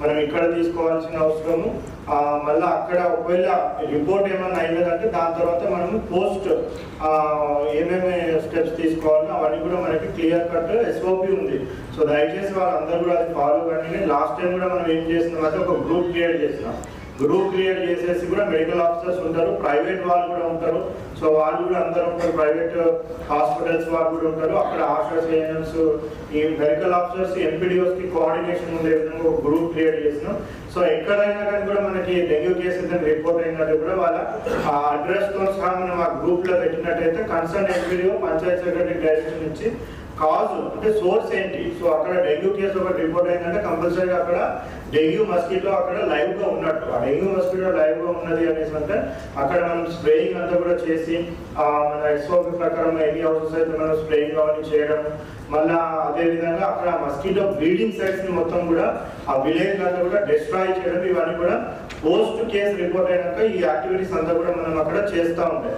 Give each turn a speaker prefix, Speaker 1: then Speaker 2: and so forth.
Speaker 1: మనం ఇక్కడ తీసుకోవాల్సిన అవసరము. మళ్ళీ అక్కడ ఒకవేళ రిపోర్ట్ ఏమైనా అయినదంటే దాని తర్వాత మనం పోస్ట్ ఏమేమి స్టెప్స్ తీసుకోవాలో అవన్నీ కూడా మనకి క్లియర్ కట్ ఎస్ఓపి ఉంది. సో దయచేసి వాళ్ళందరూ కూడా అది ఫాలో కానీ లాస్ట్ టైం కూడా మనం ఏం చేసినాం అంటే ఒక గ్రూప్ క్రియేట్ చేసినాం. గ్రూప్ క్రియేట్ చేసేసి కూడా మెడికల్ ఆఫీసర్స్ ఉంటారు ప్రైవేట్ వాళ్ళు కూడా ఉంటారు. సో వాళ్ళు కూడా అందరూ ఉంటారు ప్రైవేట్ హాస్పిటల్స్ వాళ్ళు కూడా ఉంటారు. అక్కడ ఆఫీసర్స్ ఈ మెడికల్ ఆఫీసర్స్ ఎంపీడీఓస్కి కోఆర్డినేషన్ ఉండే విధంగా ఒక గ్రూప్ క్రియేట్ చేసినాం. సో ఎక్కడైనా కానీ కూడా మనకి డెంగ్యూ కేసెస్ అని రిపోర్ట్ అయినట్టు కూడా వాళ్ళ ఆ అడ్రస్తో సహా మనం ఆ గ్రూప్లో పెట్టినట్టయితే concern MPDO panchayat secretary direction ఇచ్చి కాజ్ అంటే సోర్స్ ఏంటి? సో అక్కడ డెంగ్యూ కేసు ఒకటి రిపోర్ట్ అయిందంటే కంపల్సరీగా అక్కడ డెంగ్యూ మస్కిటో అక్కడ లైవ్గా ఉన్నట్టు. ఆ డెంగ్యూ మస్కిటో లైవ్గా ఉన్నది అనేసి అంటే అక్కడ మనం స్ప్రేయింగ్ అంతా కూడా చేసి మన ఎస్ఓపి ప్రకారం ఎన్ని హౌసెస్ అయితే మనం స్ప్రేయింగ్ అవన్నీ చేయడం మళ్ళా అదేవిధంగా అక్కడ మస్కిటో బ్రీడింగ్ సైట్స్ని మొత్తం కూడా ఆ విలేజ్ అంతా కూడా డిస్ట్రాయ్ చేయడం ఇవన్నీ కూడా పోస్ట్ కేసు రిపోర్ట్ అయినాక ఈ యాక్టివిటీస్ అంతా కూడా మనం అక్కడ చేస్తూ ఉంటాయి